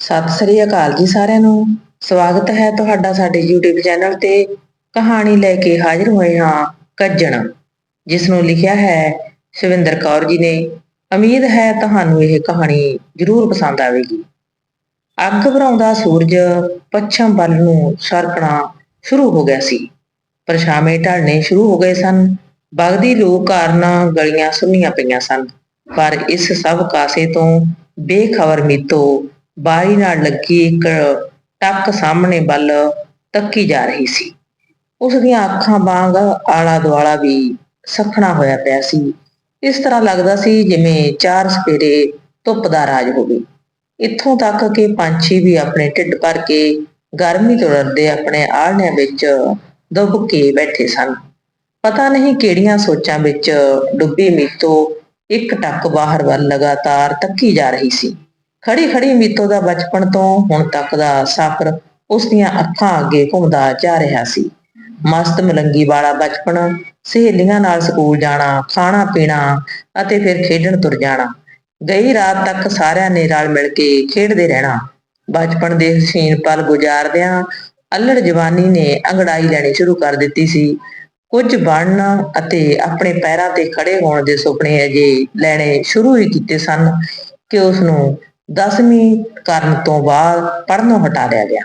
ਸਤਿ ਸ੍ਰੀ ਅਕਾਲ ਜੀ ਸਾਰਿਆਂ ਨੂੰ। ਸਵਾਗਤ ਹੈ ਤੁਹਾਡਾ ਸਾਡੇ YouTube ਚੈਨਲ ਤੇ। ਕਹਾਣੀ ਲੈ ਕੇ ਹਾਜ਼ਰ ਹੋਏ ਹਾਂ ਕੱਜਣ, ਜਿਸ ਨੂੰ ਲਿਖਿਆ ਹੈ ਸਵਿੰਦਰ ਕੌਰ ਜੀ ਨੇ। ਉਮੀਦ ਹੈ ਤੁਹਾਨੂੰ ਇਹ ਕਹਾਣੀ ਜ਼ਰੂਰ ਪਸੰਦ ਆਵੇਗੀ। ਅੱਗ ਭਰਾਉਂਦਾ ਸੂਰਜ ਪੱਛਮ ਵੱਲ ਨੂੰ ਸਰਕਣਾ ਸ਼ੁਰੂ ਹੋ ਗਿਆ ਸੀ। ਪਰਛਾਵੇਂ ਢਲਣੇ ਸ਼ੁਰੂ ਹੋ ਗਏ ਸਨ। ਬਗਦੀ ਲੂ ਕਾਰਨ ਗਲੀਆਂ ਸੁੰਨੀਆਂ ਪਈਆਂ ਸਨ। ਪਰ ਇਸ ਸਭ ਕਾਸੇ ਤੋਂ ਬੇਖਬਰ ਮੀਤੋ ਬਾਈ ਨਾਲ ਲੱਗੀ ਇੱਕ ਟੱਕ ਸਾਹਮਣੇ ਵੱਲ ਤੱਕੀ ਜਾ ਰਹੀ ਸੀ। ਉਸ ਦੀਆਂ ਅੱਖਾਂ ਵਾਂਗ ਆਲਾ ਦੁਆਲਾ ਵੀ ਸਖਣਾ ਹੋਇਆ ਪਿਆ ਸੀ। ਇਸ ਤਰ੍ਹਾਂ ਲੱਗਦਾ ਸੀ ਜਿਵੇਂ ਚਾਰ ਸਪੇਰੇ ਧੁੱਪ ਦਾ ਰਾਜ ਹੋਵੇ। ਇੱਥੋਂ ਤੱਕ ਕਿ ਪੰਛੀ ਵੀ ਆਪਣੇ ਢਿੱਡ ਭਰ ਕੇ ਗਰਮੀ ਤੋਂ ਡਰਦੇ ਆਪਣੇ ਆਲ੍ਹਣਿਆਂ ਵਿੱਚ ਦੁੱਬ ਕੇ ਬੈਠੇ ਸਨ। ਪਤਾ ਨਹੀਂ ਕਿਹੜੀਆਂ ਸੋਚਾਂ ਵਿੱਚ ਡੁੱਬੀ ਮੀਤੋ ਇੱਕ ਟੱਕ ਬਾਹਰ ਵੱਲ ਲਗਾਤਾਰ ਤੱਕੀ ਜਾ ਰਹੀ ਸੀ। ਖੜੀ ਖੜੀ ਮੀਤੋ ਦਾ ਬਚਪਨ ਤੋਂ ਹੁਣ ਤੱਕ ਦਾ ਸਫ਼ਰ ਉਸ ਦੀਆਂ ਅੱਖਾਂ ਅੱਗੇ ਘੁੰਮਦਾ ਜਾ ਰਿਹਾ ਸੀ। ਮਸਤ ਮਲੰਗੀ ਵਾਲਾ ਬਚਪਨ, ਸਹੇਲੀਆਂ ਨਾਲ ਸਕੂਲ ਜਾਣਾ ਖਾਣਾ ਪੀਣਾ ਅਤੇ ਫਿਰ ਖੇਡਣ ਤੁਰ ਜਾਣਾ। ਗਈ ਰਾਤ ਤੱਕ ਸਾਰਿਆਂ ਨੇ ਰਲ ਮਿਲ ਕੇ ਖੇਡਦੇ ਰਹਿਣਾ। ਬਚਪਨ ਦੇ ਹਸੀਨ ਪਲ ਗੁਜ਼ਾਰਦਿਆਂ ਅਲੜ ਜਵਾਨੀ ਨੇ ਅੰਗੜਾਈ ਲੈਣੀ ਸ਼ੁਰੂ ਕਰ ਦਿੱਤੀ ਸੀ। ਕੁਝ ਬਣਨ ਅਤੇ ਆਪਣੇ ਪੈਰਾਂ ਤੇ ਖੜੇ ਹੋਣ ਦੇ ਸੁਪਨੇ ਅਜੇ ਲੈਣੇ ਸ਼ੁਰੂ ਹੀ ਕੀਤੇ ਸਨ ਕਿ ਉਸ ਨੂੰ 10ਵੀਂ ਕਰਨ ਤੋਂ ਬਾਅਦ ਪੜ੍ਹਨੋਂ ਹਟਾ ਲਿਆ ਗਿਆ।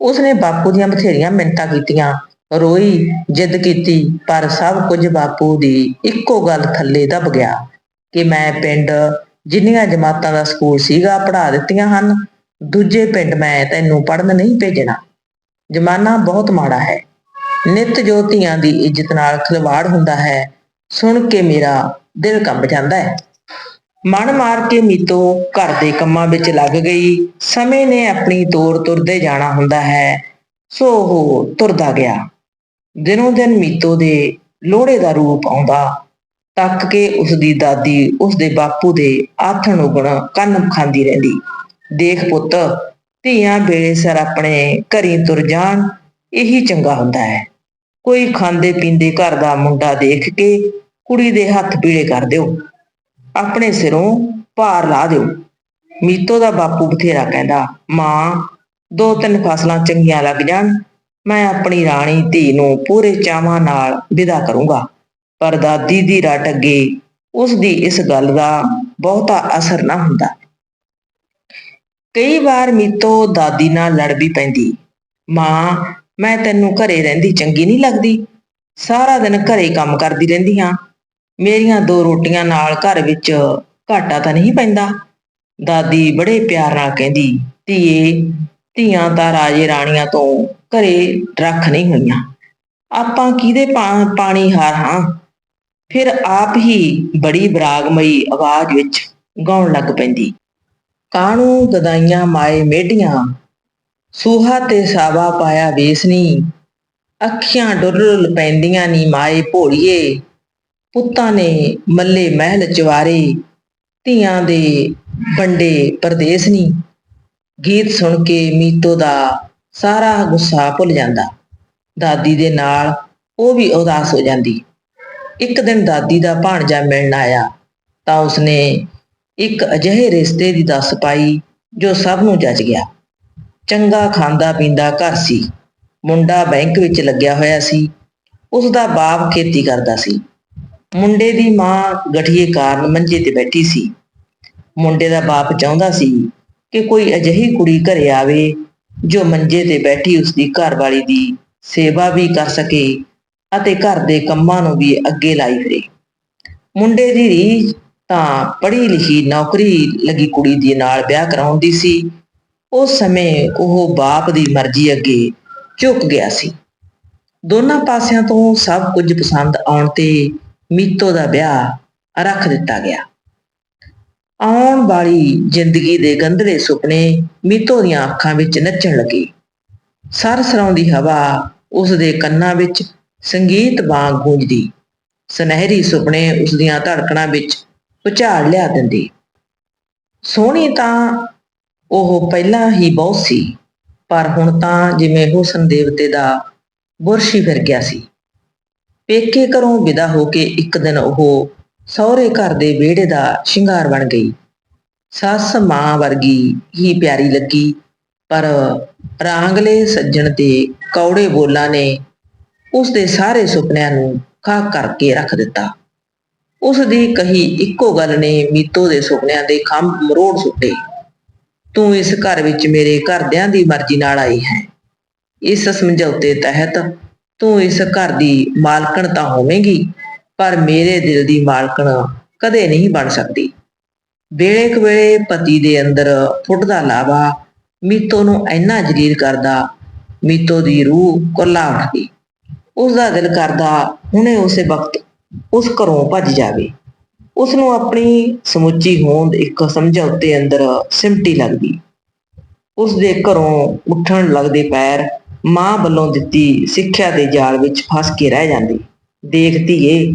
ਉਸਨੇ ਬਾਪੂ ਦੀਆਂ ਬਥੇਰੀਆਂ ਮਿੰਨਤਾਂ ਕੀਤੀਆਂ, ਰੋਈ, ਜਿੱਦ ਕੀਤੀ, ਪਰ ਸਭ ਕੁਝ ਬਾਪੂ ਦੀ ਇੱਕੋ ਗੱਲ ਥੱਲੇ ਦਬ ਗਿਆ ਕਿ ਮੈਂ ਪਿੰਡ ਜਿੰਨੀਆਂ ਜਮਾਤਾਂ ਦਾ ਸਕੂਲ ਸੀਗਾ ਪੜ੍ਹਾ ਦਿੱਤੀਆਂ ਹਨ, ਦੂਜੇ ਪਿੰਡ ਮੈਂ ਤੈਨੂੰ ਪੜ੍ਹਨ ਨਹੀਂ ਭੇਜਣਾ। ਜ਼ਮਾਨਾ ਬਹੁਤ ਮਾੜਾ ਹੈ। ਨਿਤ ਜੋ ਧੀਆਂ ਦੀ ਇੱਜ਼ਤ ਨਾਲ ਖਿਲਵਾੜ ਹੁੰਦਾ ਹੈ, ਸੁਣ ਕੇ ਮੇਰਾ ਦਿਲ ਕੰਬ ਜਾਂਦਾ ਹੈ। ਮਨ ਮਾਰ ਕੇ ਮੀਤੋ ਘਰ ਦੇ ਕੰਮਾਂ ਵਿੱਚ ਲੱਗ ਗਈ। ਸਮੇਂ ਨੇ ਆਪਣੀ ਤੋਰ ਤੁਰਦੇ ਜਾਣਾ ਹੁੰਦਾ ਹੈ। ਸੋ ਉਹ ਤੁਰਦਾ ਗਿਆ। ਦਿਨੋਂ ਦਿਨ ਮੀਤੋ ਦੇ ਲੋੜੇ ਦਾ ਰੂਪ ਆਉਂਦਾ। ਤੱਕ ਕੇ ਉਸ ਦੀ ਦਾਦੀ ਉਸ ਦੇ ਬਾਪੂ ਦੇ ਆਥਣ ਉਗਣ ਕੰਨ ਖਾਂਦੀ ਰਹਿੰਦੀ। ਦੇਖ ਪੁੱਤ, ਧੀਆਂ ਵੇਲੇ ਸਰ ਆਪਣੇ ਘਰੀ ਤੁਰ ਜਾਣ, ਇਹੀ ਚੰਗਾ ਹੁੰਦਾ ਹੈ। ਕੋਈ ਖਾਂਦੇ ਪੀਂਦੇ ਘਰ ਦਾ ਮੁੰਡਾ ਦੇਖ ਕੇ ਕੁੜੀ ਦੇ ਹੱਥ ਪੀਲੇ ਕਰ ਦਿਓ। ਆਪਣੇ ਸਿਰੋਂ ਭਾਰ ਲਾ ਦਿਓ। ਮੀਤੋ ਦਾ ਬਾਪੂ ਬਥੇਰਾ ਕਹਿੰਦਾ, ਮਾਂ, ਦੋ ਤਿੰਨ ਫਸਲਾਂ ਚੰਗੀਆਂ ਲੱਗ ਜਾਣ। ਮੈਂ ਆਪਣੀ ਰਾਣੀ ਧੀ ਨੂੰ ਪੂਰੇ ਚਾਵਾਂ ਨਾਲ ਵਿਦਾ ਕਰੂੰਗਾ। ਪਰ ਦਾਦੀ ਦੀ ਰਟ ਅੱਗੇ ਉਸ ਦੀ ਇਸ ਗੱਲ ਦਾ ਬਹੁਤਾ ਅਸਰ ਨਾ ਹੁੰਦਾ। ਕਈ ਵਾਰ ਮੀਤੋ ਦਾਦੀ ਨਾਲ ਲੜ ਵੀ ਪੈਂਦੀ। ਮਾਂ, ਮੈਂ ਤੈਨੂੰ ਘਰੇ ਰਹਿੰਦੀ ਚੰਗੀ ਨਹੀਂ ਲੱਗਦੀ। ਸਾਰਾ ਦਿਨ ਘਰੇ ਕੰਮ ਕਰਦੀ ਰਹਿੰਦੀ ਹਾਂ। ਮੇਰੀਆਂ ਦੋ ਰੋਟੀਆਂ ਨਾਲ ਘਰ ਵਿੱਚ ਘਾਟਾ ਤਾਂ ਨਹੀਂ ਪੈਂਦਾ। ਦਾਦੀ ਬੜੇ ਪਿਆਰ ਨਾਲ ਕਹਿੰਦੀ, ਧੀਏ, ਧੀਆਂ ਤਾਂ ਰਾਜੇ ਰਾਣੀਆਂ ਤੋਂ ਘਰੇ ਰੱਖ ਨਹੀਂ ਹੋਈਆਂ। ਆਪਾਂ ਕਿਹਦੇ ਪਾਣੀ ਹਾਰ ਹਾਂ? ਫਿਰ ਆਪ ਹੀ ਬੜੀ ਬਰਾਗਮਈ ਆਵਾਜ਼ ਵਿੱਚ ਗਾਉਣ ਲੱਗ ਪੈਂਦੀ। ਕਾਣੂ ਗਦਾਈਆਂ ਮਾਏ ਮੇਢੀਆਂ? ਸੂਹਾ ਤੇ ਸਾਵਾ ਪਾਇਆ ਵੇਸਨੀ। ਅੱਖੀਆਂ ਡੁਰਲ ਪੈਂਦੀਆਂ ਨੀ ਮਾਏ ਭੋਲੀਏ। ਪੁੱਤਾਂ ਨੇ ਮੱਲੇ ਮਹਿਲ ਚਵਾਰੇ ਧੀਆਂ ਦੇ ਵੰਡੇ ਪਰਦੇਸ ਨੀ। ਗੀਤ ਸੁਣ ਕੇ ਮੀਤੋ ਦਾ ਸਾਰਾ ਗੁੱਸਾ ਭੁੱਲ ਜਾਂਦਾ। ਦਾਦੀ ਦੇ ਨਾਲ ਉਹ ਵੀ ਉਦਾਸ ਹੋ ਜਾਂਦੀ। ਇੱਕ ਦਿਨ ਦਾਦੀ ਦਾ ਭਾਣਜਾ ਮਿਲਣ ਆਇਆ, ਤਾਂ ਉਸਨੇ ਇੱਕ ਅਜਿਹੇ ਰਿਸ਼ਤੇ ਦੀ ਦੱਸ ਪਾਈ ਜੋ ਸਭ ਨੂੰ ਜੱਜ ਗਿਆ। ਚੰਗਾ ਖਾਂਦਾ ਪੀਂਦਾ ਘਰ ਸੀ। ਮੁੰਡਾ ਬੈਂਕ ਵਿੱਚ ਲੱਗਿਆ ਹੋਇਆ ਸੀ। ਉਸ ਦਾ ਬਾਪ ਖੇਤੀ ਕਰਦਾ ਸੀ। ਮੁੰਡੇ ਦੀ ਮਾਂ ਗਠੀਏ ਕਾਰਨ ਮੰਜੇ ਤੇ ਬੈਠੀ ਸੀ। ਮੁੰਡੇ ਦਾ ਬਾਪ ਚਾਹੁੰਦਾ ਸੀ ਕਿ ਕੋਈ ਅਜਿਹੀ ਕੁੜੀ ਘਰੇ ਆਵੇ ਜੋ ਮੰਜੇ ਤੇ ਬੈਠੀ ਉਸਦੀ ਘਰਵਾਲੀ ਦੀ ਸੇਵਾ ਵੀ ਕਰ ਸਕੇ ਅਤੇ ਘਰ ਦੇ ਕੰਮਾਂ ਨੂੰ ਵੀ ਅੱਗੇ ਲਾਈ ਫਿਰੇ। ਮੁੰਡੇ ਦੀ ਰੀਝ ਤਾਂ ਪੜ੍ਹੀ ਲਿਖੀ ਨੌਕਰੀ ਲੱਗੀ ਕੁੜੀ ਦੇ ਨਾਲ ਵਿਆਹ ਕਰਾਉਣ ਦੀ ਸੀ। ਉਸ ਸਮੇਂ ਉਹ ਬਾਪ ਦੀ ਮਰਜ਼ੀ ਅੱਗੇ ਝੁਕ ਗਿਆ ਸੀ। ਦੋਨਾਂ ਪਾਸਿਆਂ ਤੋਂ ਸਭ ਕੁਝ ਪਸੰਦ ਆਉਣ ਤੇ ਮੀਤੋ ਦਾ ਵਿਆਹ ਰੱਖ ਦਿੱਤਾ ਗਿਆ। ਆਉਣ ਵਾਲੀ ਜ਼ਿੰਦਗੀ ਦੇ ਗੰਧਲੇ ਸੁਪਨੇ ਮੀਤੋ ਦੀਆਂ ਅੱਖਾਂ ਵਿੱਚ ਨੱਚਣ ਲੱਗੇ। ਸਰਸਰਾਉਂਦੀ ਹਵਾ ਉਸ ਦੇ ਕੰਨਾਂ ਵਿੱਚ ਸੰਗੀਤ ਵਾਂਗ ਗੂੰਜਦੀ। ਸੁਨਹਿਰੀ ਸੁਪਨੇ ਉਸ ਦੀਆਂ ਧੜਕਣਾਂ ਵਿੱਚ ਭੁਚਾਲ ਲਿਆ ਦਿੰਦੀ। ਸੋਹਣੀ ਤਾਂ ਉਹ ਪਹਿਲਾਂ ਹੀ ਬਹੁਤ ਸੀ, ਪਰ ਹੁਣ ਤਾਂ ਜਿਵੇਂ ਹੁਸਨ ਦੇਵਤੇ ਦਾ ਬੁਰਸ਼ੀ ਫਿਰ ਗਿਆ ਸੀ। ਪੇਕੇ ਘਰੋਂ ਵਿਦਾ ਹੋ ਕੇ ਇੱਕ ਦਿਨ ਉਹ ਸਹੁਰੇ ਘਰ ਦੇ ਵਿਹੜੇ ਦਾ ਸ਼ਿੰਗਾਰ ਬਣ ਗਈ। ਸੱਸ ਮਾਂ ਵਰਗੀ ਹੀ ਪਿਆਰੀ ਲੱਗੀ, ਪਰ ਰਾਂਗਲੇ ਸੱਜਣ ਦੇ ਕੌੜੇ ਬੋਲਾਂ ਨੇ ਉਸ ਦੇ ਸਾਰੇ ਸੁਪਨਿਆਂ ਨੂੰ ਖਾ ਕਰਕੇ ਰੱਖ ਦਿੱਤਾ। ਉਸ ਦੀ ਕਹੀ ਇੱਕੋ ਗੱਲ ਨੇ, ਮੀਤੋ ਦੇ ਸੁਪਨਿਆਂ ਦੇ ਖੰਭ ਮਰੋੜ ਸੁੱਟੇ। ਤੂੰ ਇਸ ਘਰ ਵਿੱਚ ਮੇਰੇ ਘਰਦਿਆਂ ਦੀ ਮਰਜ਼ੀ ਨਾਲ ਆਈ ਹੈ। ਇਸ ਸਮਝੌਤੇ ਤਹਿਤ ਤੂੰ ਇਸ ਘਰ ਦੀ ਮਾਲਕਣ ਤਾਂ ਹੋਵੇਂਗੀ, ਪਰ ਮੇਰੇ ਦਿਲ ਦੀ ਮਾਲਕਣ ਕਦੇ ਨਹੀਂ ਬਣ ਸਕਦੀ। ਵੇਲੇ ਕਵੇਲੇ ਪਤੀ ਦੇ ਅੰਦਰ ਫੁੱਟਦਾ ਲਾਵਾ ਮੀਤੋ ਨੂੰ ਇੰਨਾ ਜਲੀਲ ਕਰਦਾ, ਮੀਤੋ ਦੀ ਰੂਹ ਕੁੱਲਾ ਉੱਠਦੀ। ਉਸ ਦਾ ਦਿਲ ਕਰਦਾ ਹੁਣੇ ਉਸੇ ਵਕਤ ਉਸ ਘਰੋਂ ਭੱਜ ਜਾਵੇ। ਉਸ ਨੂੰ ਆਪਣੀ ਸਮੁੱਚੀ ਹੋਂਦ ਇੱਕ ਸਮਝੌਤੇ ਅੰਦਰ ਸਿਮਟੀ ਲੱਗਦੀ। ਉਸ ਦੇ ਘਰੋਂ ਉੱਠਣ ਲੱਗਦੇ ਪੈਰ ਮਾਂ ਵੱਲੋਂ ਦਿੱਤੀ ਸਿੱਖਿਆ ਦੇ ਜਾਲ ਵਿੱਚ ਫਸ ਕੇ ਰਹਿ ਜਾਂਦੀ। ਦੇਖ ਧੀਏ,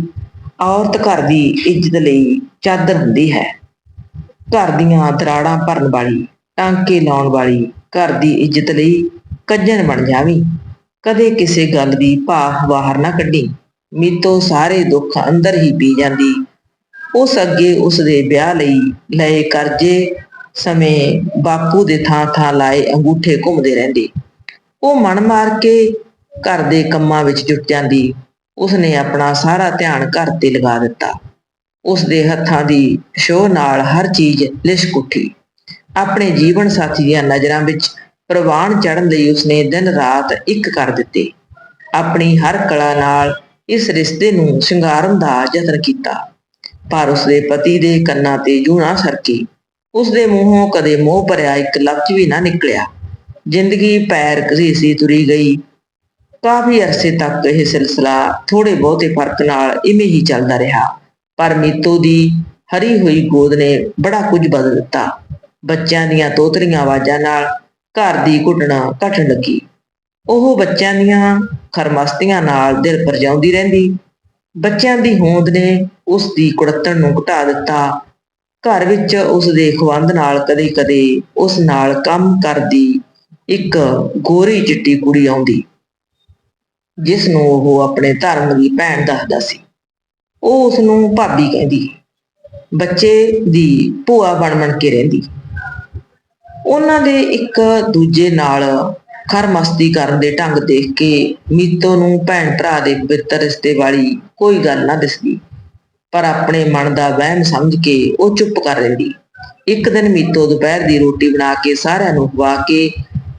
ਔਰਤ ਘਰ ਦੀ ਇੱਜ਼ਤ ਲਈ ਚਾਦਰ ਹੁੰਦੀ ਹੈ। ਘਰ ਦੀਆਂ ਦਰਾੜਾਂ ਭਰਨ ਵਾਲੀ, ਟਾਂਕੇ ਲਾਉਣ ਵਾਲੀ ਘਰ ਦੀ ਇੱਜ਼ਤ ਲਈ ਕੱਜਣ ਬਣ ਜਾਵੀਂ। ਕਦੇ ਕਿਸੇ ਗੱਲ ਦੀ ਭਾਫ ਬਾਹਰ ਨਾ ਕੱਢੀ। ਮੀਤੋ ਸਾਰੇ ਦੁੱਖ ਅੰਦਰ ਹੀ ਪੀ ਜਾਂਦੀ। ਉਸ ਅੱਗੇ ਉਸ ਦੇ ਵਿਆਹ ਲਈ ਲਏ ਕਰਜ਼ੇ ਸਮੇਂ ਬਾਪੂ ਦੇ ਥਾਂ ਥਾਂ ਲਾਏ ਅੰਗੂਠੇ ਘੁੰਮਦੇ ਰਹਿੰਦੇ। ਉਹ ਮਨ ਮਾਰ ਕੇ ਘਰ ਦੇ ਕੰਮਾਂ ਵਿੱਚ ਜੁਟ ਜਾਂਦੀ ਉਸਨੇ ਆਪਣਾ ਸਾਰਾ ਧਿਆਨ ਘਰ ਤੇ ਲਗਾ ਦਿੱਤਾ। ਉਸ ਦੇ ਹੱਥਾਂ ਦੀ ਸ਼ੋਹ ਨਾਲ ਹਰ ਚੀਜ਼ ਲਿਸ਼ਕ ਉੱਠੀ। ਆਪਣੇ ਜੀਵਨ ਸਾਥੀ ਦੀਆਂ ਨਜ਼ਰਾਂ ਵਿੱਚ ਪ੍ਰਵਾਨ ਚੜਨ ਲਈ ਉਸਨੇ ਦਿਨ ਰਾਤ ਇੱਕ ਕਰ ਦਿੱਤੇ। ਆਪਣੀ ਹਰ ਕਲਾ ਨਾਲ ਇਸ ਰਿਸ਼ਤੇ ਨੂੰ ਸ਼ਿੰਗਾਰਨ ਦਾ ਯਤਨ ਕੀਤਾ। ਪਰ ਉਸਦੇ ਪਤੀ ਦੇ ਕੰਨਾਂ ਤੇ ਜੂਣਾ ਨਾ ਸਰਕੀ। ਉਸਦੇ ਮੂੰਹੋਂ ਕਦੇ ਮੋਹ ਭਰਿਆ ਇੱਕ ਲਫ਼ਜ਼ ਵੀ ਨਾ ਨਿਕਲਿਆ। ਜ਼ਿੰਦਗੀ ਪੈਰ ਘਸੀਸੀ ਤੁਰੀ ਗਈ। ਕਾਫੀ ਅਰਸੇ ਤੱਕ ਇਹ ਸਿਲਸਿਲਾ ਥੋੜੇ ਬਹੁਤੇ ਫ਼ਰਕ ਨਾਲ ਇਵੇਂ ਹੀ ਚੱਲਦਾ ਰਿਹਾ। ਪਰ ਮੀਤੋ ਦੀ ਹਰੀ ਹੋਈ ਗੋਦ ਨੇ ਬੜਾ ਕੁਝ ਬਦਲ ਦਿੱਤਾ। ਬੱਚਿਆਂ ਦੀਆਂ ਤੋਤਰੀਆਂ ਆਵਾਜ਼ਾਂ ਨਾਲ ਘਰ ਦੀ ਘੁੱਟਣਾ ਘਟਣ ਲੱਗੀ। ਉਹ ਬੱਚਿਆਂ ਦੀਆਂ ਖਰਮਸਤੀਆਂ ਨਾਲ ਦਿਲ ਪਰਜਾਉਂਦੀ ਰਹਿੰਦੀ। ਬੱਚਿਆਂ ਦੀ ਹੋਂਦ ਨੇ ਉਸ ਦੀ ਕੁੜੱਤਣ ਨੂੰ ਘਟਾ ਦਿੱਤਾ। ਘਰ ਵਿੱਚ ਉਸ ਦੇ ਖਵੰਦ ਨਾਲ ਕਦੇ-ਕਦੇ ਉਸ ਨਾਲ ਕੰਮ ਕਰਦੀ ਇੱਕ ਗੋਰੀ ਚਿੱਟੀ ਕੁੜੀ ਆਉਂਦੀ ਜਿਸ ਨੂੰ ਉਹ ਆਪਣੇ ਧਰਮ ਦੀ ਭੈਣ ਦੱਸਦਾ ਸੀ। ਉਹ ਉਸ ਨੂੰ ਭਾਬੀ ਕਹਿੰਦੀ, ਬੱਚੇ ਦੀ ਭੂਆ ਬਣ ਬਣ ਕੇ ਰਹਿੰਦੀ। ਉਹਨਾਂ ਦੇ ਇੱਕ ਦੂਜੇ ਨਾਲ ਖਰਮਸਤੀ ਕਰਨ ਦੇ ਢੰਗ ਦੇਖ ਕੇ ਮੀਤੋ ਨੂੰ ਭੈਣ ਭਰਾ ਦੇ ਪਵਿੱਤਰ ਰਿਸ਼ਤੇ ਵਾਲੀ ਕੋਈ ਗੱਲ ਨਾ ਦਿਸਦੀ, ਪਰ ਆਪਣੇ ਮਨ ਦਾ ਵਹਿਮ ਸਮਝ ਕੇ ਉਹ ਚੁੱਪ ਕਰ ਰਹਿੰਦੀ। ਇੱਕ ਦਿਨ ਮੀਤੋ ਦੁਪਹਿਰ ਦੀ ਰੋਟੀ ਬਣਾ ਕੇ ਸਾਰਿਆਂ ਨੂੰ ਖਵਾ ਕੇ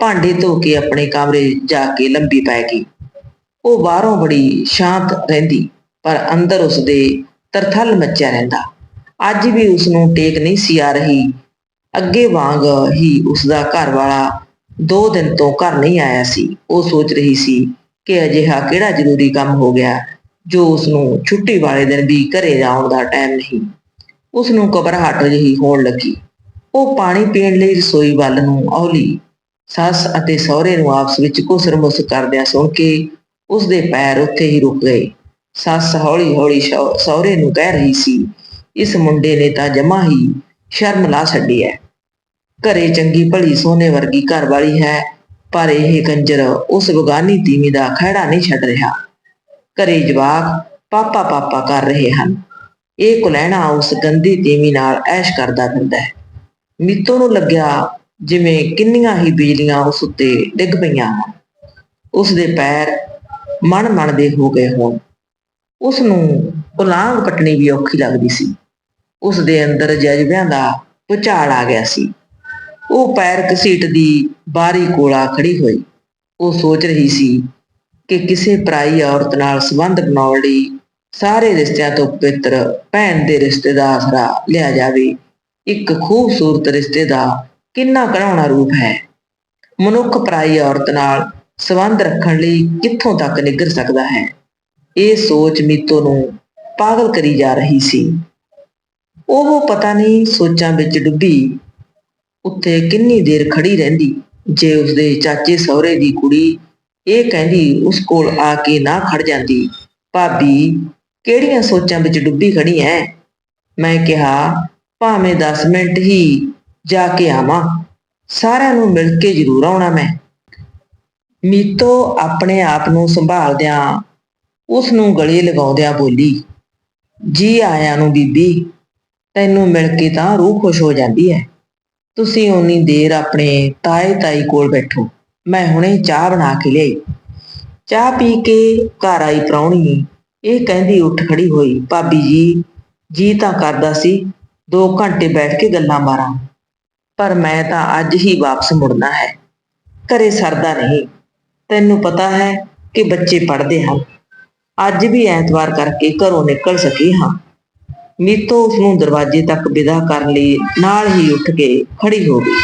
ਭਾਂਡੇ ਧੋ ਕੇ ਆਪਣੇ ਕਮਰੇ ਜਾ ਕੇ ਲੰਬੀ ਪੈ ਗਈ। ਉਹ ਬਾਹਰੋਂ ਬੜੀ ਸ਼ਾਂਤ ਰਹਿੰਦੀ, ਪਰ ਅੰਦਰ ਉਸਦੇ ਤਰਥਲ ਮੱਚਿਆ ਰਹਿੰਦਾ। ਅੱਜ ਵੀ ਉਸ ਨੂੰ ਟੇਕ ਨਹੀਂ ਸੀ ਆ ਰਹੀ। ਅੱਗੇ ਵਾਂਗ ਹੀ ਉਸ ਦਾ ਘਰ ਵਾਲਾ ਦੋ ਦਿਨ ਤੋਂ ਘਰ ਨਹੀਂ ਆਇਆ ਸੀ। ਉਹ ਸੋਚ ਰਹੀ ਸੀ ਕਿ ਅਜਿਹਾ ਕਿਹੜਾ ਜ਼ਰੂਰੀ ਕੰਮ ਹੋ ਗਿਆ, ਜੋ ਉਸ ਨੂੰ ਛੁੱਟੀ ਵਾਲੇ ਦਿਨ ਵੀ ਘਰੇ ਆਉਣ ਦਾ ਟਾਈਮ ਨਹੀਂ। ਉਸ ਨੂੰ ਘਬਰਾਹਟ ਜਿਹੀ ਹੋਣ ਲੱਗੀ। ਉਹ ਪਾਣੀ ਪੀਣ ਲਈ ਰਸੋਈ ਵੱਲ ਨੂੰ ਔਲੀ ਸੱਸ ਅਤੇ ਸਹੁਰੇ ਨੂੰ ਆਪਸ ਵਿੱਚ ਘੁਸਰ-ਮੁਸਰ ਕਰਦਿਆਂ ਸੁਣ ਕੇ ਉਸ ਦੇ ਪੈਰ ਉੱਥੇ ਹੀ ਰੁਕ ਗਏ। ਸੱਸ ਹੌਲੀ-ਹੌਲੀ ਸਹੁਰੇ ਨੂੰ ਕਹਿ ਰਹੀ ਸੀ, ਇਸ ਮੁੰਡੇ ਨੇ ਤਾਂ ਜਮਾ ਹੀ ਸ਼ਰਮ ਲਾ ਛੱਡੀ ਹੈ ਘਰੇ ਚੰਗੀ ਭਲੀ ਸੋਨੇ ਵਰਗੀ ਘਰ ਵਾਲੀ ਹੈ, ਪਰ ਇਹ ਕੰਜਰ ਉਸ ਬਗਾਨੀ ਤੀਵੀਂ ਦਾ ਖਹਿੜਾ ਨਹੀਂ ਛੱਡ ਰਿਹਾ। ਘਰੇ ਜਵਾਕ ਪਾਪਾ ਪਾਪਾ ਕਰ ਰਹੇ ਹਨ। ਇਹ ਕੁਲੈਣਾ ਉਸ ਗੰਦੀ ਤੀਵੀਂ ਨਾਲ ਐਸ਼ ਕਰਦਾ ਫਿਰਦਾ ਹੈ। ਮੀਤੋ ਨੂੰ ਲੱਗਿਆ ਜਿਵੇਂ ਕਿੰਨੀਆਂ ਹੀ ਬਿਜਲੀਆਂ ਉਸ ਉੱਤੇ ਡਿੱਗ ਪਈਆਂ ਹਨ ਉਸ ਦੇ ਪੈਰ ਮਣ ਮਣ ਦੇ ਹੋ ਗਏ ਹੋਣ। ਉਸ ਨੂੰ ਉਲਾਂਘ ਕੱਟਣੀ ਵੀ ਔਖੀ ਲੱਗਦੀ ਸੀ। ਉਸ ਦੇ ਅੰਦਰ ਜਜ਼ਬਿਆਂ ਦਾ ਭੁਚਾਲ ਆ ਗਿਆ ਸੀ। ਉਹ ਪੈਰ ਘਸੀਟਦੀ ਬਾਰੀ ਕੋਲਾ ਖੜੀ ਹੋਈ। ਉਹ ਸੋਚ ਰਹੀ ਸੀ ਕਿ ਕਿਸੇ ਪਰਾਈ ਔਰਤ ਨਾਲ ਸੰਬੰਧ ਬਣਾਉਣ ਲਈ ਸਾਰੇ ਰਿਸ਼ਤਿਆਂ ਤੋਂ ਪਵਿੱਤਰ ਭੈਣ ਦੇ ਰਿਸ਼ਤੇ ਦਾ ਆਸਰਾ ਲਿਆ ਜਾਵੇ। ਇੱਕ ਖੂਬਸੂਰਤ ਰਿਸ਼ਤੇ ਦਾ ਕਿੰਨਾ ਘਣਾਉਣਾ ਰੂਪ ਹੈ? ਮਨੁੱਖ ਪਰਾਈ ਔਰਤ ਨਾਲ ਸੰਬੰਧ ਰੱਖਣ ਲਈ ਕਿੱਥੋਂ ਤੱਕ ਨਿਗਰ ਸਕਦਾ ਹੈ? ਇਹ ਸੋਚ ਮੀਤੋ ਨੂੰ ਪਾਗਲ ਕਰੀ ਜਾ ਰਹੀ ਸੀ। ਉਹ ਪਤਾ ਨਹੀਂ ਸੋਚਾਂ ਵਿੱਚ ਡੁੱਬੀ, ਉੱਥੇ ਕਿੰਨੀ ਦੇਰ ਖੜੀ ਰਹਿੰਦੀ, ਜੇ ਉਸਦੇ ਚਾਚੇ ਸਹੁਰੇ ਦੀ ਕੁੜੀ ਇਹ ਕਹਿੰਦੀ ਉਸ ਕੋਲ ਆ ਕੇ ਨਾ ਖੜ ਜਾਂਦੀ, ਭਾਬੀ, ਕਿਹੜੀਆਂ ਸੋਚਾਂ ਵਿੱਚ ਡੁੱਬੀ ਖੜੀ ਐ ਮੈਂ ਕਿਹਾ, ਭਾਵੇਂ 10 ਮਿੰਟ ਹੀ ਜਾ ਕੇ ਆਵਾਂ। ਸਾਰਿਆਂ ਨੂੰ ਮਿਲ ਕੇ ਜ਼ਰੂਰ ਆਉਣਾ ਮੈਂ। ਮੀਤੋ ਆਪਣੇ ਆਪ ਨੂੰ ਸੰਭਾਲਦਿਆਂ ਉਸ ਨੂੰ ਗਲੇ ਲਗਾਉਂਦਿਆਂ ਬੋਲੀ, ਜੀ ਆਇਆਂ ਨੂੰ ਬੀਬੀ, ਤੈਨੂੰ ਮਿਲ ਕੇ ਤਾਂ ਰੂਹ ਖੁਸ਼ ਹੋ ਜਾਂਦੀ ਹੈ ਤੁਸੀਂ ਓਨੀ ਦੇਰ ਆਪਣੇ ਤਾਏ ਤਾਈ ਕੋਲ ਬੈਠੋ। ਮੈਂ ਹੁਣੇ ਚਾਹ ਬਣਾ ਕੇ ਲਿਆਈ। ਚਾਹ ਪੀ ਕੇ ਘਰ ਆਈ ਪ੍ਰਾਹੁਣੀ। ਇਹ ਕਹਿੰਦੀ ਉੱਠ ਖੜੀ ਹੋਈ, ਭਾਬੀ ਜੀ ਜੀ ਤਾਂ ਕਰਦਾ ਸੀ 2 ਘੰਟੇ ਬੈਠ ਕੇ ਗੱਲਾਂ ਮਾਰਾਂ। ਪਰ ਮੈਂ ਤਾਂ ਅੱਜ ਹੀ ਵਾਪਸ ਮੁੜਨਾ ਹੈ। ਘਰੇ ਸਰਦਾ ਨਹੀਂ। ਤੈਨੂੰ ਪਤਾ ਹੈ ਕਿ ਬੱਚੇ ਪੜ੍ਹਦੇ ਹਨ। ਅੱਜ ਵੀ ਐਤਵਾਰ ਕਰਕੇ ਘਰੋਂ ਨਿਕਲ ਸਕੀ ਹਾਂ। ਮੀਤੋ ਉਸ ਨੂੰ ਦਰਵਾਜ਼ੇ ਤੱਕ ਵਿਦਾ ਕਰਨ ਲਈ ਨਾਲ ਹੀ ਉੱਠ ਕੇ ਖੜੀ ਹੋ ਗਈ।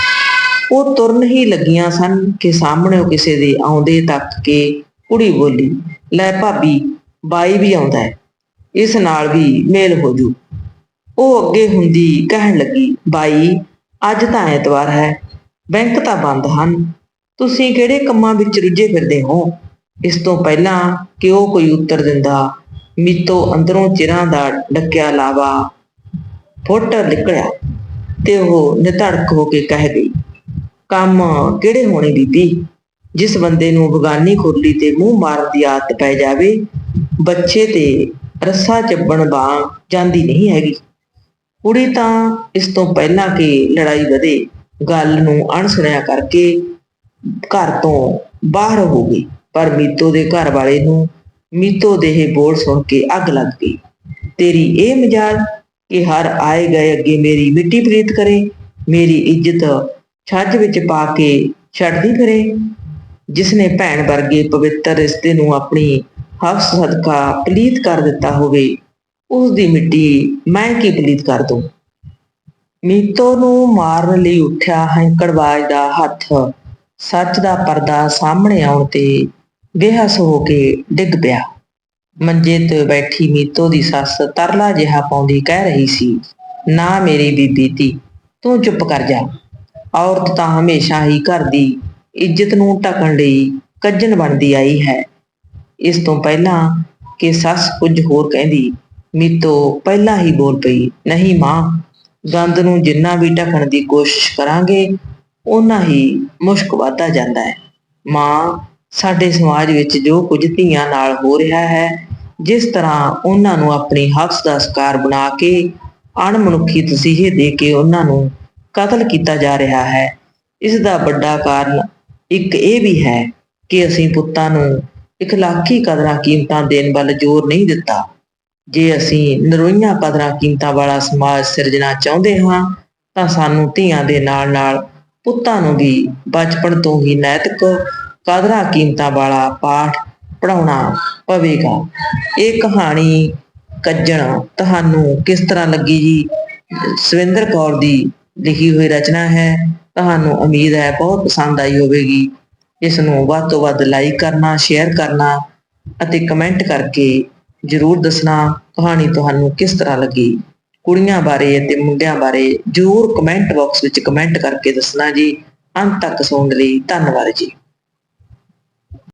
ਉਹ ਤੁਰਨ ਹੀ ਲੱਗੀਆਂ ਸਨ ਕਿ ਸਾਹਮਣੇ ਕਿਸੇ ਦੇ ਆਉਂਦੇ ਤੱਕ ਕੇ ਕੁੜੀ ਬੋਲੀ, ਲੈ ਭਾਬੀ, ਬਾਈ ਵੀ ਆਉਂਦਾ ਹੈ। ਇਸ ਨਾਲ ਵੀ ਮੇਲ ਹੋ ਜੂ। ਉਹ ਅੱਗੇ ਹੁੰਦੀ ਕਹਿਣ ਲੱਗੀ, ਬਾਈ ਅੱਜ ਤਾਂ ਐਤਵਾਰ ਹੈ। ਬੈਂਕ ਤਾਂ ਬੰਦ ਹਨ। ਤੁਸੀਂ ਕਿਹੜੇ ਕੰਮਾਂ ਵਿੱਚ ਰੁੱਝੇ ਫਿਰਦੇ ਹੋ? ਇਸ ਤੋਂ ਪਹਿਲਾਂ ਕਿ ਉਹ ਕੋਈ ਉੱਤਰ ਦਿੰਦਾ? ਮੀਤੋ ਅੰਦਰੋਂ ਚਿਰਾਂ ਦਾ ਡੱਕਿਆ ਲਾਵਾ। ਫੁੱਟ ਨਿਕਲਿਆ ਤੇ ਉਹ ਨਿਧੜਕ ਹੋ ਕੇ ਕਹਿ ਗਈ, ਕੰਮ ਕਿਹੜੇ ਹੋਣੇ ਬੀਬੀ? ਜਿਸ ਬੰਦੇ ਨੂੰ ਬਗਾਨੀ ਖੁਰਲੀ ਤੇ ਮੂੰਹ ਮਾਰਨ ਦੀ ਆਦਤ ਪੈ ਜਾਵੇ, ਬੱਚੇ ਤੇ ਰੱਸਾ ਚੱਬਣ ਵਾਂ ਜਾਂਦੀ ਨਹੀਂ ਹੈਗੀ। ਕੁੜੀ ਤਾਂ ਇਸ ਤੋਂ ਪਹਿਲਾਂ ਕਿ ਲੜਾਈ ਵਧੇ, ਗੱਲ ਨੂੰ ਅਣਸੁਣਿਆ ਕਰਕੇ ਘਰ ਤੋਂ ਬਾਹਰ ਹੋ ਗਈ, ਪਰ ਮੀਤੋ ਦੇ ਘਰ ਵਾਲੇ ਨੂੰ ਮੀਤੋ ਦੇ ਇਹ ਬੋਲ ਸੁਣ ਕੇ ਅੱਗ ਲੱਗ ਗਈ। ਤੇਰੀ ਇਹ ਮਜਾਲ ਕਿ ਹਰ ਆਏ ਗਏ ਅੱਗੇ ਮੇਰੀ ਮਿੱਟੀ ਪ੍ਰੀਤ ਕਰੇ, ਮੇਰੀ ਇੱਜ਼ਤ ਛੱਜ ਵਿੱਚ ਪਾ ਕੇ ਛੱਡਦੀ ਫਿਰੇ। ਜਿਸਨੇ ਭੈਣ ਵਰਗੇ ਪਵਿੱਤਰ ਰਿਸ਼ਤੇ ਨੂੰ ਆਪਣੀ ਹਫਸ ਸਦਕਾ ਪਲੀਤ ਕਰ ਦਿੱਤਾ ਹੋਵੇ ਉਸ ਦੀ ਮਿੱਟੀ ਮੈਂ ਕੀ ਪਲੀਤ ਕਰ ਦੂੰ? ਮੀਤੋ ਨੂੰ ਮਾਰਨ ਲਈ ਉੱਠਿਆ ਹੈਂਕੜਬਾਜ਼ ਦਾ ਹੱਥ ਸੱਚ ਦਾ ਪਰਦਾ ਸਾਹਮਣੇ ਆਉਣ ਤੇ ਬੇਹਸ ਹੋ ਕੇ ਡਿੱਗ ਪਿਆ। ਮੰਜੇ ਤੇ ਬੈਠੀ ਮੀਤੋ ਦੀ ਸੱਸ ਤਰਲਾ ਜਿਹਾ ਪਾਉਂਦੀ ਕਹਿ ਰਹੀ ਸੀ, ਨਾ ਮੇਰੀ ਬੀਬੀ ਤੀ ਤੂੰ ਚੁੱਪ ਕਰ ਜਾ। ਔਰਤ ਤਾਂ ਹਮੇਸ਼ਾ ਹੀ ਘਰ ਦੀ ਇੱਜ਼ਤ ਨੂੰ ਢਕਣ ਲਈ ਕੱਜਣ ਬਣਦੀ ਆਈ ਹੈ। ਇਸ ਤੋਂ ਪਹਿਲਾਂ ਕਿ ਸੱਸ ਕੁਝ ਹੋਰ ਕਹਿੰਦੀ ਮੀਤੋ, ਪਹਿਲਾਂ ਹੀ ਬੋਲ ਪਈ, ਨਹੀਂ ਮਾਂ, ਗੰਦ ਨੂੰ ਜਿੰਨਾ ਵੀ ਢਕਣ ਦੀ ਕੋਸ਼ਿਸ਼ ਕਰਾਂਗੇ, ਓਨਾ ਹੀ ਮੁਸ਼ਕ ਵਧਦਾ ਜਾਂਦਾ ਹੈ। ਮਾਂ, ਸਾਡੇ ਸਮਾਜ ਵਿੱਚ ਜੋ ਕੁਝ ਧੀਆਂ ਨਾਲ ਹੋ ਰਿਹਾ ਹੈ, ਜਿਸ ਤਰ੍ਹਾਂ ਉਹਨਾਂ ਨੂੰ ਆਪਣੀ ਹੱਥ ਦਾ ਸ਼ਿਕਾਰ ਬਣਾ ਕੇ ਅਣਮਨੁੱਖੀ ਤਸੀਹੇ ਦੇ ਕੇ ਉਹਨਾਂ ਨੂੰ ਕਤਲ ਕੀਤਾ ਜਾ ਰਿਹਾ ਹੈ, ਇਸ ਦਾ ਵੱਡਾ ਕਾਰਨ ਇੱਕ ਇਹ ਵੀ ਹੈ ਕਿ ਅਸੀਂ ਪੁੱਤਾਂ ਨੂੰ ਇਖਲਾਕੀ ਕਦਰਾਂ ਕੀਮਤਾਂ ਦੇਣ ਵੱਲ ਜ਼ੋਰ ਨਹੀਂ ਦਿੱਤਾ। ਜੇ ਅਸੀਂ ਨਰੋਈਆਂ ਕਦਰਾਂ ਕੀਮਤਾਂ ਵਾਲਾ ਸਮਾਜ ਸਿਰਜਣਾ ਚਾਹੁੰਦੇ ਹਾਂ, ਤਾਂ ਸਾਨੂੰ ਧੀਆਂ ਦੇ ਨਾਲ-ਨਾਲ ਪੁੱਤਾਂ ਨੂੰ ਵੀ ਬਚਪਨ ਤੋਂ ਹੀ ਨੈਤਿਕ ਕਦਰਾਂ ਕੀਮਤਾਂ ਵਾਲਾ ਪਾਠ ਪੜਾਉਣਾ ਪਵੇਗਾ। ਇਹ ਕਹਾਣੀ ਕੱਜਣ ਤੁਹਾਨੂੰ ਕਿਸ ਤਰ੍ਹਾਂ ਲੱਗੀ ਜੀ? ਸਵਿੰਦਰ ਕੌਰ ਦੀ ਲਿਖੀ ਹੋਈ ਰਚਨਾ ਹੈ। ਤੁਹਾਨੂੰ ਉਮੀਦ ਹੈ ਬਹੁਤ ਪਸੰਦ ਆਈ ਹੋਵੇਗੀ। ਇਸ ਨੂੰ ਵੱਧ ਤੋਂ ਵੱਧ ਲਾਈਕ ਕਰਨਾ ਸ਼ੇਅਰ ਕਰਨਾ ਅਤੇ ਕਮੈਂਟ ਕਰਕੇ ਜਰੂਰ ਦੱਸਣਾ ਕਹਾਣੀ ਤੁਹਾਨੂੰ ਕਿਸ ਤਰ੍ਹਾਂ ਲੱਗੀ। ਕੁੜੀਆਂ ਬਾਰੇ ਅਤੇ ਮੁੰਡਿਆਂ ਬਾਰੇ ਜਰੂਰ ਕਮੈਂਟ ਬਾਕਸ ਵਿੱਚ ਕਮੈਂਟ ਕਰਕੇ ਦੱਸਣਾ ਜੀ। ਅੰਤ ਤੱਕ ਸੁਣਨ ਲਈ ਧੰਨਵਾਦ ਜੀ।